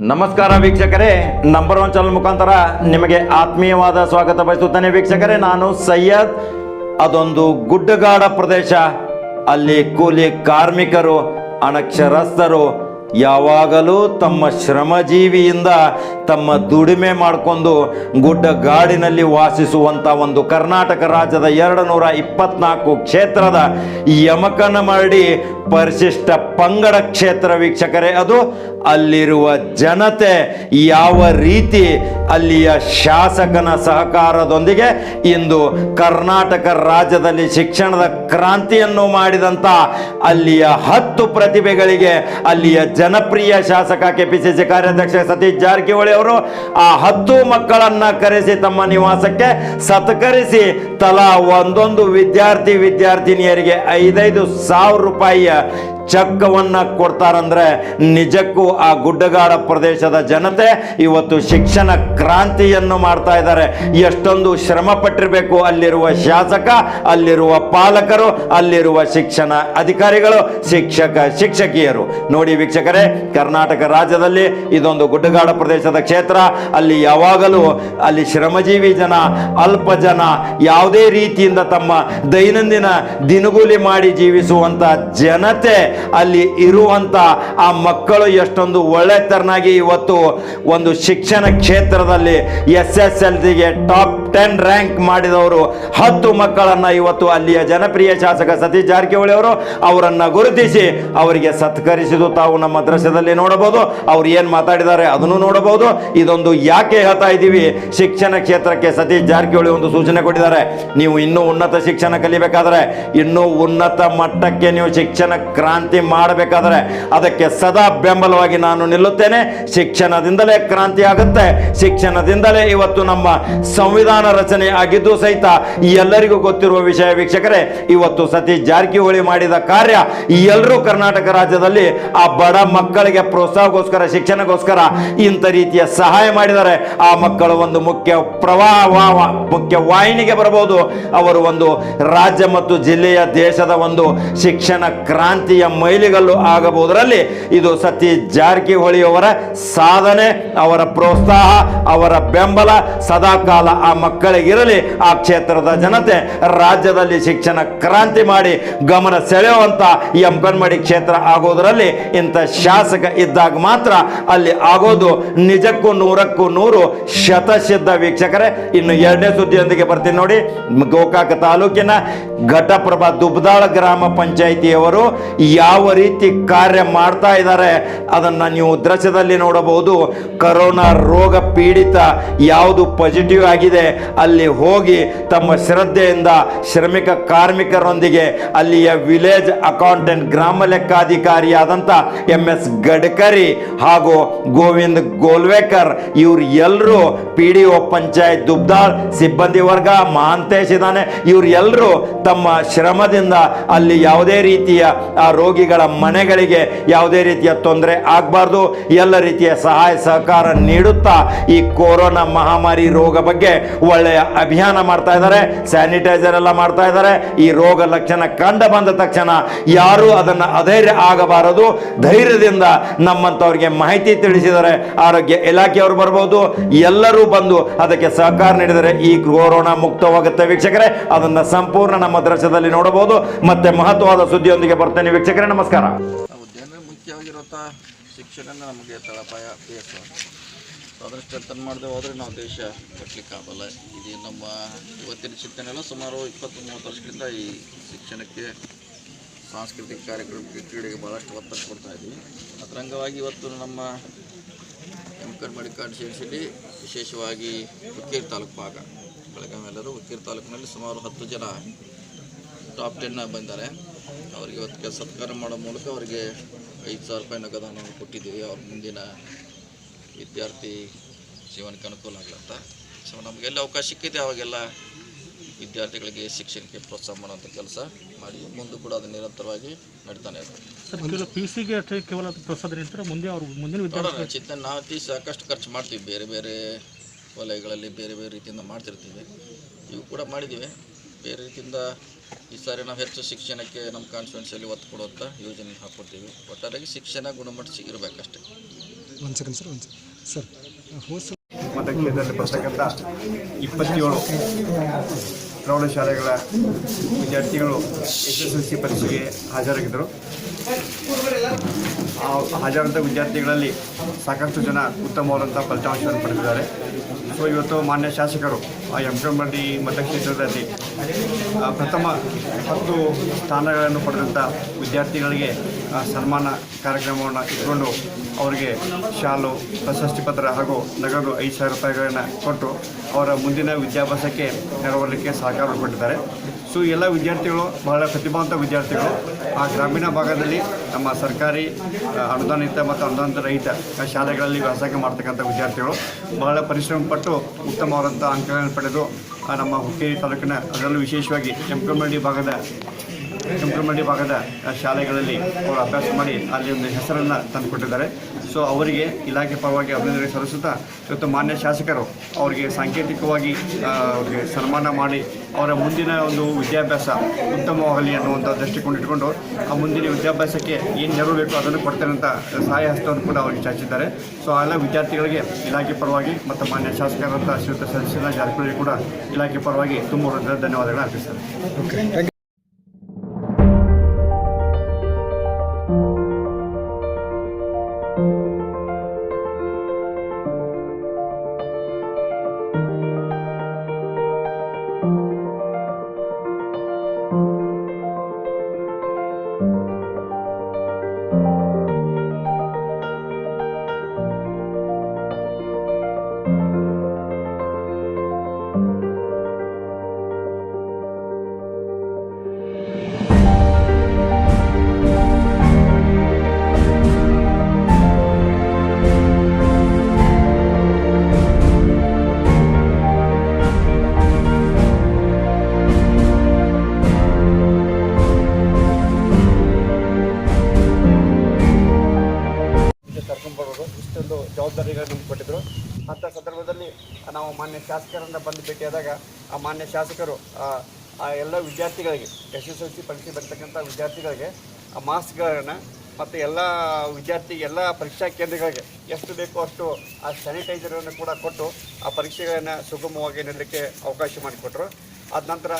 ನಮಸ್ಕಾರ ವೀಕ್ಷಕರೇ. Number one channel ಮುಖಾಂತರ ನಿಮಗೆ ಆತ್ಮೀಯವಾದ ಸ್ವಾಗತ ಬಯಸುತ್ತೇನೆ ವೀಕ್ಷಕರೇ. ನಾನು ಸೈಯದ್. ಅದೊಂದು ಗುಡ್ಡಗಾಡ ಪ್ರದೇಶ. ಅಲ್ಲಿ ಕೂಲಿ ಕಾರ್ಮಿಕರು, ಅನಕ್ಷರಸ್ಥರು ಯಾವಾಗಲೂ ತಮ್ಮ ಶ್ರಮಜೀವಿಯಿಂದ ತಮ್ಮ ದುಡಿಮೆ ಮಾಡಿಕೊಂಡು ಗುಡ್ಡಗಾಡಿನಲ್ಲಿ ವಾಸಿಸುವಂಥ ಒಂದು ಕರ್ನಾಟಕ ರಾಜ್ಯದ ಎರಡು ನೂರ ಇಪ್ಪತ್ನಾಲ್ಕು ಕ್ಷೇತ್ರದ ಯಮಕನಮರಡಿ ಪರಿಶಿಷ್ಟ ಪಂಗಡ ಕ್ಷೇತ್ರ ವೀಕ್ಷಕರೇ, ಅದು ಅಲ್ಲಿರುವ ಜನತೆ ಯಾವ ರೀತಿ ಅಲ್ಲಿಯ ಶಾಸಕನ ಸಹಕಾರದೊಂದಿಗೆ ಇಂದು ಕರ್ನಾಟಕ ರಾಜ್ಯದಲ್ಲಿ ಶಿಕ್ಷಣದ ಕ್ರಾಂತಿಯನ್ನು ಮಾಡಿದಂಥ ಅಲ್ಲಿಯ ಹತ್ತು ಪ್ರತಿಭೆಗಳಿಗೆ ಅಲ್ಲಿಯ ಜನಪ್ರಿಯ ಶಾಸಕ ಕೆಪಿಸಿಸಿ ಕಾರ್ಯಾಧ್ಯಕ್ಷ ಸತೀಶ್ ಜಾರಕಿಹೊಳಿ ಅವರು ಆ ಹತ್ತು ಮಕ್ಕಳನ್ನ ಕರೆಸಿ ತಮ್ಮ ನಿವಾಸಕ್ಕೆ ಸತ್ಕರಿಸಿ. ತಲಾ ಒಂದೊಂದು ವಿದ್ಯಾರ್ಥಿ ವಿದ್ಯಾರ್ಥಿನಿಯರಿಗೆ ಐದೈದು ಸಾವಿರ ರೂಪಾಯಿಯ ಚಕ್ಕವನ್ನ ಕೊಡ್ತಾರಂದ್ರೆ ನಿಜಕ್ಕೂ ಆ ಗುಡ್ಡಗಾಡ ಪ್ರದೇಶದ ಜನತೆ ಇವತ್ತು ಶಿಕ್ಷಣ ಕ್ರಾಂತಿಯನ್ನು ಮಾಡ್ತಾ ಇದ್ದಾರೆ. ಎಷ್ಟೊಂದು ಶ್ರಮ ಪಟ್ಟಿರಬೇಕು ಅಲ್ಲಿರುವ ಶಾಸಕ, ಅಲ್ಲಿರುವ ಪಾಲಕರು, ಅಲ್ಲಿರುವ ಶಿಕ್ಷಣ ಅಧಿಕಾರಿಗಳು, ಶಿಕ್ಷಕ, ಶಿಕ್ಷಕಿಯರು. ನೋಡಿ ವೀಕ್ಷಕರೇ, ಕರ್ನಾಟಕ ರಾಜ್ಯದಲ್ಲಿ ಇದೊಂದು ಗುಡ್ಡಗಾಡ ಪ್ರದೇಶದ ಕ್ಷೇತ್ರ. ಅಲ್ಲಿ ಯಾವಾಗಲೂ ಅಲ್ಲಿ ಶ್ರಮಜೀವಿ ಜನ, ಅಲ್ಪ ಜನ ಯಾವುದೇ ರೀತಿಯಿಂದ ತಮ್ಮ ದೈನಂದಿನ ದಿನಗೂಲಿ ಮಾಡಿ ಜೀವಿಸುವಂತ ಜನತೆ ಅಲ್ಲಿ ಇರುವಂತ ಆ ಮಕ್ಕಳು ಎಷ್ಟೊಂದು ಒಳ್ಳೆತರನಾಗಿ ಇವತ್ತು ಒಂದು ಶಿಕ್ಷಣ ಕ್ಷೇತ್ರದಲ್ಲಿ ಎಸ್ ಎಸ್ ಎಲ್ ಸಿಗೆ ಟಾಪ್ ಟೆನ್ ರ್ಯಾಂಕ್ ಮಾಡಿದವರು ಹತ್ತು ಮಕ್ಕಳನ್ನ ಇವತ್ತು ಅಲ್ಲಿಯ ಜನಪ್ರಿಯ ಶಾಸಕ ಸತೀಶ್ ಜಾರಕಿಹೊಳಿ ಅವರು ಅವರನ್ನ ಗುರುತಿಸಿ ಅವರಿಗೆ ಸತ್ಕರಿಸಿದು ತಾವು ನಮ್ಮ ದೃಶ್ಯದಲ್ಲಿ ನೋಡಬಹುದು. ಅವ್ರು ಏನ್ ಮಾತಾಡಿದ್ದಾರೆ ಅದನ್ನು ನೋಡಬಹುದು. ಇದೊಂದು ಯಾಕೆ ಹೇಳ್ತಾ ಇದ್ದೀವಿ? ಶಿಕ್ಷಣ ಕ್ಷೇತ್ರಕ್ಕೆ ಸತೀಶ್ ಜಾರಕಿಹೊಳಿ ಒಂದು ಸೂಚನೆ ಕೊಟ್ಟಿದ್ದಾರೆ. ನೀವು ಇನ್ನೂ ಉನ್ನತ ಶಿಕ್ಷಣ ಕಲಿಬೇಕಾದ್ರೆ ಇನ್ನೂ ಉನ್ನತ ಮಟ್ಟಕ್ಕೆ ನೀವು ಶಿಕ್ಷಣ ಕ್ರಾಂತಿ ಮಾಡಬೇಕಾದ್ರೆ ಅದಕ್ಕೆ ಸದಾ ಬೆಂಬಲವಾಗಿ ನಾನು ನಿಲ್ಲುತ್ತೇನೆ. ಶಿಕ್ಷಣದಿಂದಲೇ ಕ್ರಾಂತಿ ಆಗುತ್ತೆ. ಶಿಕ್ಷಣದಿಂದಲೇ ಇವತ್ತು ನಮ್ಮ ಸಂವಿಧಾನ ರಚನೆ ಆಗಿದ್ದು ಸಹಿತ ಎಲ್ಲರಿಗೂ ಗೊತ್ತಿರುವ ವಿಷಯ ವೀಕ್ಷಕರೇ, ಇವತ್ತು ಸತಿ ಜಾರಕಿಹೊಳಿ ಮಾಡಿದ ಕಾರ್ಯ ಎಲ್ಲರೂ ಕರ್ನಾಟಕ ರಾಜ್ಯದಲ್ಲಿ ಆ ಬಡ ಮಕ್ಕಳಿಗೆ ಪ್ರೋತ್ಸಾಹಗೋಸ್ಕರ ಶಿಕ್ಷಣಗೋಸ್ಕರ ಇಂಥ ರೀತಿಯ ಸಹಾಯ ಮಾಡಿದರೆ ಆ ಮಕ್ಕಳು ಒಂದು ಮುಖ್ಯ ಪ್ರವಾಹ ಮುಖ್ಯ ವಾಹಿನಿಗೆ ಬರಬಹುದು. ಅವರು ಒಂದು ರಾಜ್ಯ ಮತ್ತು ಜಿಲ್ಲೆಯ ದೇಶದ ಒಂದು ಶಿಕ್ಷಣ ಕ್ರಾಂತಿಯ ಮೈಲಿಗಲ್ಲು ಆಗಬಹುದರಲ್ಲಿ. ಇದು ಸತಿ ಜಾರಕಿಹೊಳಿ ಅವರ ಸಾಧನೆ, ಅವರ ಪ್ರೋತ್ಸಾಹ, ಅವರ ಬೆಂಬಲ. ಸದಾಕಾಲ ಆ ಮಕ್ಕಳಿಗಿರಲಿ, ಆ ಕ್ಷೇತ್ರದ ಜನತೆ ರಾಜ್ಯದಲ್ಲಿ ಶಿಕ್ಷಣ ಕ್ರಾಂತಿ ಮಾಡಿ ಗಮನ ಸೆಳೆಯುವಂತ ಎಂ ಕಣ್ಮಡಿ ಕ್ಷೇತ್ರ ಆಗೋದರಲ್ಲಿ ಇಂಥ ಶಾಸಕ ಇದ್ದಾಗ ಮಾತ್ರ ಅಲ್ಲಿ ಆಗೋದು ನಿಜಕ್ಕೂ ನೂರಕ್ಕೂ ನೂರು ಶತಸಿದ್ಧ ವೀಕ್ಷಕರೇ. ಇನ್ನು ಎರಡನೇ ಸುದ್ದಿಯೊಂದಿಗೆ ಬರ್ತೀನಿ ನೋಡಿ. ಗೋಕಾಕ ತಾಲೂಕಿನ ಘಟಪ್ರಭಾ ದುಬ್ದಾಳ ಗ್ರಾಮ ಪಂಚಾಯಿತಿಯವರು ಯಾವ ರೀತಿ ಕಾರ್ಯ ಮಾಡ್ತಾ ಇದ್ದಾರೆ ಅದನ್ನು ನೀವು ದೃಶ್ಯದಲ್ಲಿ ನೋಡಬಹುದು. ಕರೋನಾ ರೋಗ ಪೀಡಿತ ಯಾವುದು ಪಾಸಿಟಿವ್ ಆಗಿದೆ, ಅಲ್ಲಿ ಹೋಗಿ ತಮ್ಮ ಶ್ರದ್ಧೆಯಿಂದ ಶ್ರಮಿಕ ಕಾರ್ಮಿಕರೊಂದಿಗೆ ಅಲ್ಲಿಯ ವಿಲೇಜ್ ಅಕೌಂಟೆಂಟ್ ಗ್ರಾಮ ಲೆಕ್ಕಾಧಿಕಾರಿಯಾದಂಥ ಎಂ ಎಸ್ ಗಡ್ಕರಿ ಹಾಗೂ ಗೋವಿಂದ್ ಗೋಲ್ವೇಕರ್ ಇವ್ರು ಎಲ್ಲರೂ P D O panchayat Dubdal ಸಿಬ್ಬಂದಿ ವರ್ಗ ಮಹಾಂತೇಶ್ ಇದ್ದಾನೆ ಇವ್ರು ಎಲ್ಲರೂ ತಮ್ಮ ಶ್ರಮದಿಂದ ಅಲ್ಲಿ ಯಾವುದೇ ರೀತಿಯ ಆ ರೋಗಿಗಳ ಮನೆಗಳಿಗೆ ಯಾವುದೇ ರೀತಿಯ ತೊಂದರೆ ಆಗಬಾರ್ದು. ಎಲ್ಲ ರೀತಿಯ ಸಹಾಯ ಸಹಕಾರ ನೀಡುತ್ತಾ ಈ ಕೊರೋನಾ ಮಹಾಮಾರಿ ರೋಗ ಬಗ್ಗೆ ಒಳ್ಳೆಯ ಅಭಿಯಾನ ಮಾಡ್ತಾ ಇದ್ದಾರೆ. ಸ್ಯಾನಿಟೈಸರ್ ಎಲ್ಲ ಮಾಡ್ತಾ ಇದ್ದಾರೆ. ಈ ರೋಗ ಲಕ್ಷಣ ಕಂಡು ಬಂದ ತಕ್ಷಣ ಯಾರು ಅದನ್ನು ಅಧೈರ್ಯ ಆಗಬಾರದು. ಧೈರ್ಯದಿಂದ ನಮ್ಮಂಥವ್ರಿಗೆ ಮಾಹಿತಿ ತಿಳಿಸಿದರೆ ಆರೋಗ್ಯ ಇಲಾಖೆಯವರು ಬರ್ಬೋದು. ಎಲ್ಲರೂ ಬಂದು ಅದಕ್ಕೆ ಸಹಕಾರ ನೀಡಿದರೆ ಈ ಕೊರೋನಾ ಮುಕ್ತವಾಗುತ್ತೆ. ವೀಕ್ಷಕರೇ, ಅದನ್ನು ಸಂಪೂರ್ಣ ನಮ್ಮ ದೃಶ್ಯದಲ್ಲಿ ನೋಡಬಹುದು. ಮತ್ತೆ ಮಹತ್ವವಾದ ಸುದ್ದಿಯೊಂದಿಗೆ ಬರ್ತೇನೆ ವೀಕ್ಷಕರೇ. ನಮಸ್ಕಾರ. ಉದ್ಯಾನ ಮುಖ್ಯವಾಗಿರುವಂಥ ನಮಗೆ ತಳಪಾಯ ಬೇಕು ಅದರ ಸ್ಟ್ರೆಂಥನ್ ಮಾಡದೆ ಹೋದರೆ ನಾವು ದೇಶ ಕಟ್ಟಲಿಕ್ಕೆ ಆಗಲ್ಲ. ಇದು ನಮ್ಮ ಇವತ್ತಿನ ಚಿಂತನೆ ಎಲ್ಲ ಸುಮಾರು ಇಪ್ಪತ್ತು ಮೂವತ್ತು ವರ್ಷಗಳಿಂದ ಈ ಶಿಕ್ಷಣಕ್ಕೆ ಸಾಂಸ್ಕೃತಿಕ ಕಾರ್ಯಕ್ರಮಕ್ಕೆ ಕ್ರೀಡೆಗೆ ಭಾಳಷ್ಟು ಒತ್ತಡ ಕೊಡ್ತಾ ಇದ್ದೀವಿ. ಅದರ ಅಂಗವಾಗಿ ಇವತ್ತು ನಮ್ಮ ಎಮ್ಕರ್ಮಡಿ ಸಿಟಿ ವಿಶೇಷವಾಗಿ ಹುಕ್ಕೇರಿ ತಾಲೂಕು ಭಾಗ. ಬೆಳಗಾವಿ ಎಲ್ಲರೂ ಹುಕ್ಕೇರಿ ತಾಲೂಕಿನಲ್ಲಿ ಸುಮಾರು ಹತ್ತು ಜನ ಟಾಪ್ ಟೆನ್ ಬಂದ್ದಾರೆ. ಅವರಿಗೆ ಇವತ್ತು ಸತ್ಕಾರ ಮಾಡೋ ಮೂಲಕ ಅವರಿಗೆ ಐದು ಸಾವಿರ ರೂಪಾಯಿ ನಗದನ್ನು ಕೊಟ್ಟಿದ್ದೀವಿ. ಅವ್ರ ಮುಂದಿನ ವಿದ್ಯಾರ್ಥಿ ಜೀವನಕ್ಕೆ ಅನುಕೂಲ ಆಗ್ಲತ್ತ? ಸೊ ನಮಗೆಲ್ಲ ಅವಕಾಶ ಸಿಕ್ಕಿದೆ ಅವಾಗೆಲ್ಲ ವಿದ್ಯಾರ್ಥಿಗಳಿಗೆ ಶಿಕ್ಷಣಕ್ಕೆ ಪ್ರೋತ್ಸಾಹ ಮಾಡುವಂಥ ಕೆಲಸ ಮಾಡಿ. ಮುಂದೆ ಕೂಡ ಅದು ನಿರಂತರವಾಗಿ ನಡೀತಾನೆ ಚಿಂತನೆ ನಾವು ಅತಿ ಸಾಕಷ್ಟು ಖರ್ಚು ಮಾಡ್ತೀವಿ. ಬೇರೆ ಬೇರೆ ವಲಯಗಳಲ್ಲಿ ಬೇರೆ ಬೇರೆ ರೀತಿಯಿಂದ ಮಾಡ್ತಿರ್ತೀವಿ. ಇವು ಕೂಡ ಮಾಡಿದ್ದೀವಿ. ಬೇರೆ ರೀತಿಯಿಂದ ಈ ಸಾರಿ ನಾವು ಹೆಚ್ಚು ಶಿಕ್ಷಣಕ್ಕೆ ನಮ್ಮ ಕಾನ್ಸ್ಟಿಟ್ಯೂನ್ಸಿಯಲ್ಲಿ ಒತ್ತು ಕೊಡುವಂಥ ಯೋಜನೆ ಹಾಕ್ಕೊಡ್ತೀವಿ ಒಟ್ಟಾರೆಯಾಗಿ ಶಿಕ್ಷಣ ಗುಣಮಟ್ಟ ಇರಬೇಕಷ್ಟೇ. ಒಂದು ಸೆಕೆಂಡ್ ಸರ್ ಒಂದು ಸರ್ ಮತಕ್ಷೇತ್ರದಲ್ಲಿ ಬರ್ತಕ್ಕಂಥ ಇಪ್ಪತ್ತೇಳು ಪ್ರೌಢಶಾಲೆಗಳ ವಿದ್ಯಾರ್ಥಿಗಳು ಎಸ್ ಎಸ್ ಎಲ್ ಸಿ ಪರೀಕ್ಷೆಗೆ ಹಾಜರಾಗಿದ್ದರು. ಆ ಹಾಜರಾದ ವಿದ್ಯಾರ್ಥಿಗಳಲ್ಲಿ ಸಾಕಷ್ಟು ಜನ ಉತ್ತಮವಾದಂಥ ಫಲಿತಾಂಶವನ್ನು ಪಡೆದಿದ್ದಾರೆ. ಸೊ ಇವತ್ತು ಮಾನ್ಯ ಶಾಸಕರು ಆ ಯಮಕಂಬಳ್ಳಿ ಮತಕ್ಷೇತ್ರದಲ್ಲಿ ಪ್ರಥಮ ಹತ್ತು ಸ್ಥಾನಗಳನ್ನು ಪಡೆದಂಥ ವಿದ್ಯಾರ್ಥಿಗಳಿಗೆ ಸನ್ಮಾನ ಕಾರ್ಯಕ್ರಮವನ್ನು ಇಟ್ಕೊಂಡು ಅವರಿಗೆ ಶಾಲು, ಪ್ರಶಸ್ತಿ ಪತ್ರ ಹಾಗೂ ನಗದು ಐದು ಸಾವಿರ ರೂಪಾಯಿಗಳನ್ನು ಕೊಟ್ಟು ಅವರ ಮುಂದಿನ ವಿದ್ಯಾಭ್ಯಾಸಕ್ಕೆ ನೆರವರಲಿಕ್ಕೆ ಸಹಕಾರ ಕೊಟ್ಟಿದ್ದಾರೆ ಸೊ ಎಲ್ಲ ವಿದ್ಯಾರ್ಥಿಗಳು ಬಹಳ ಪ್ರತಿಭಾವಂತ ವಿದ್ಯಾರ್ಥಿಗಳು. ಆ ಗ್ರಾಮೀಣ ಭಾಗದಲ್ಲಿ ನಮ್ಮ ಸರ್ಕಾರಿ ಅನುದಾನಿತ ಮತ್ತು ಅನುದಾನಿತ ರಹಿತ ಶಾಲೆಗಳಲ್ಲಿ ವ್ಯಾಸಂಗ ಮಾಡ್ತಕ್ಕಂಥ ವಿದ್ಯಾರ್ಥಿಗಳು ಬಹಳ ಪರಿಶ್ರಮ ಪಟ್ಟು ಉತ್ತಮವಾದಂಥ ಅಂಕಗಳನ್ನು ಪಡೆದು ನಮ್ಮ ಹುಕ್ಕೇರಿ ತಾಲೂಕಿನ ಅದರಲ್ಲೂ ವಿಶೇಷವಾಗಿ ಕೆಂಪಕಮರಡಿ ಭಾಗದ ಕೆಂಪಕಮರಡಿ ಭಾಗದ ಶಾಲೆಗಳಲ್ಲಿ ಅವರು ಅಭ್ಯಾಸ ಮಾಡಿ ಅಲ್ಲಿ ಒಂದು ಹೆಸರನ್ನು ತಂದುಕೊಟ್ಟಿದ್ದಾರೆ. ಸೊ ಅವರಿಗೆ ಇಲಾಖೆ ಪರವಾಗಿ ಅಭಿನಂದನೆ ಸಲ್ಲಿಸುತ್ತಾ, ಇವತ್ತು ಮಾನ್ಯ ಶಾಸಕರು ಅವರಿಗೆ ಸಾಂಕೇತಿಕವಾಗಿ ಅವ್ರಿಗೆ ಸನ್ಮಾನ ಮಾಡಿ ಅವರ ಮುಂದಿನ ಒಂದು ವಿದ್ಯಾಭ್ಯಾಸ ಉತ್ತಮವಾಗಲಿ ಅನ್ನುವಂಥ ದೃಷ್ಟಿಕೋನ ಇಟ್ಕೊಂಡು ಆ ಮುಂದಿನ ವಿದ್ಯಾಭ್ಯಾಸಕ್ಕೆ ಏನು ನೆರವು ಬೇಕು ಅದನ್ನು ಕೊಡ್ತೇನೆ ಅಂತ ಸಹಾಯ ಹಸ್ತವನ್ನು ಕೂಡ ಅವರಿಗೆ ಚಾಚಿದ್ದಾರೆ. ಸೊ ಆ ಎಲ್ಲ ವಿದ್ಯಾರ್ಥಿಗಳಿಗೆ ಇಲಾಖೆ ಪರವಾಗಿ ಮತ್ತು ಮಾನ್ಯ ಶಾಸಕರಂತ ಶ್ರೀಯುತ ಸದಸ್ಯರ ಜಾರಕಿಹೊಳಿ ಕೂಡ ಇಲಾಖೆ ಪರವಾಗಿ ತುಂಬ ಧನ್ಯವಾದಗಳು ಅರ್ಪಿಸ್ತಾರೆ. ಜವಾಬ್ದಾರಿಗಳನ್ನು ನಮ್ಗೆ ಕೊಟ್ಟಿದ್ರು. ಅಂಥ ಸಂದರ್ಭದಲ್ಲಿ ನಾವು ಮಾನ್ಯ ಶಾಸಕರನ್ನು ಬಂದು ಭೇಟಿಯಾದಾಗ ಆ ಮಾನ್ಯ ಶಾಸಕರು ಆ, ಆ ಎಲ್ಲ ವಿದ್ಯಾರ್ಥಿಗಳಿಗೆ ಎಸ್ ಎಸ್ ಎಲ್ ಸಿ ಪರೀಕ್ಷೆ ಬರ್ತಕ್ಕಂಥ ವಿದ್ಯಾರ್ಥಿಗಳಿಗೆ ಆ ಮಾಸ್ಕ್ಗಳನ್ನು ಮತ್ತು ಎಲ್ಲ ವಿದ್ಯಾರ್ಥಿ ಎಲ್ಲ ಪರೀಕ್ಷಾ ಕೇಂದ್ರಗಳಿಗೆ ಎಷ್ಟು ಬೇಕೋ ಅಷ್ಟು ಆ ಸ್ಯಾನಿಟೈಸರನ್ನು ಕೂಡ ಕೊಟ್ಟು ಆ ಪರೀಕ್ಷೆಗಳನ್ನು ಸುಗಮವಾಗಿ ನಡಲಿಕ್ಕೆ ಅವಕಾಶ ಮಾಡಿಕೊಟ್ರು. ಆದ ನಂತರ